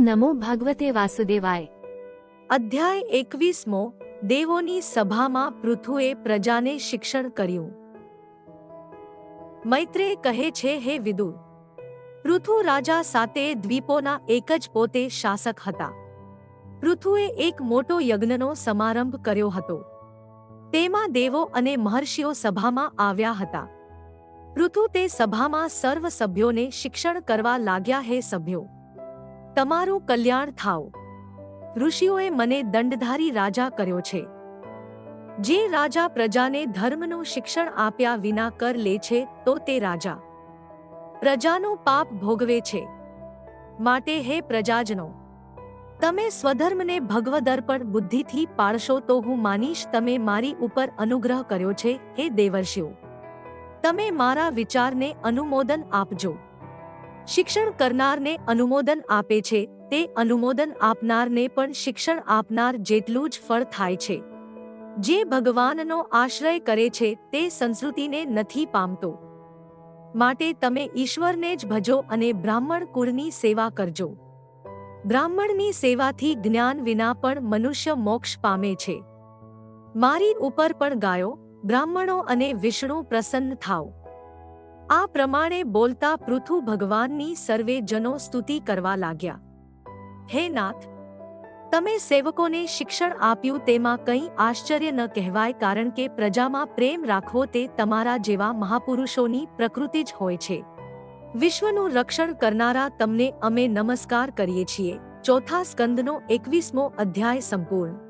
નમો ભાગવતે વાસુદેવાય અધ્યાય એકવીસમો, દેવોની સભામાં પૃથુએ પ્રજાને શિક્ષણ કર્યું. મૈત્રેય કહે છે, હે વિદુર પૃથુ રાજા સાતે દ્વીપોના એક જ પોતે શાસક હતા. પૃથુએ એક મોટો યજ્ઞનો સમારંભ કર્યો હતો. તેમાં દેવો અને મહર્ષિઓ સભામાં આવ્યા હતા. પૃથુ તે સભામાં સર્વ સભ્યોને શિક્ષણ કરવા લાગ્યા, હે સભ્યો તમારું કલ્યાણ થાવ ઋષિઓએ મને દંડધારી રાજા કર્યો છે. જે રાજા પ્રજાને ધર્મનું શિક્ષણ આપ્યા વિના કર લે છે, તો તે રાજા. પ્રજાનું પાપ ભોગવે છે. માટે હે પ્રજાજનો, તમે સ્વધર્મને ભગવદર્પણ બુદ્ધિથી પાળશો તો હું માનીશ તમે મારી ઉપર અનુગ્રહ કર્યો છે, હે દેવર્ષિઓ. તમે મારા વિચારને અનુમોદન આપજો. શિક્ષણ કરનારને અનુમોદન આપે છે, તે અનુમોદન આપનારને પણ શિક્ષણ આપનાર જેટલું જ ફળ થાય છે. જે ભગવાનનો આશ્રય કરે છે, તે સંસ્કૃતિને નથી પામતો. માટે તમે ઈશ્વરને જ ભજો અને બ્રાહ્મણ કુળની સેવા કરજો. બ્રાહ્મણની સેવાથી જ્ઞાન વિના પણ મનુષ્ય મોક્ષ પામે છે. મારી ઉપર પણ ગાયો, બ્રાહ્મણો અને વિષ્ણુ પ્રસન્ન થાવ આ પ્રમાણે બોલતા પૃથુ ભગવાનની સર્વે જનો સ્તુતિ કરવા લાગ્યા. હે નાથ, તમે સેવકોને શિક્ષણ આપ્યું તેમાં કંઈ આશ્ચર્ય ન કહેવાય કારણ કે પ્રજામાં પ્રેમ રાખવો તે તમારા જેવા મહાપુરુષોની પ્રકૃતિ જ હોય છે. વિશ્વનું રક્ષણ કરનારા તમને અમે નમસ્કાર કરીએ છીએ. ચોથા સ્કંદનો એકવીસમો અધ્યાય સંપૂર્ણ.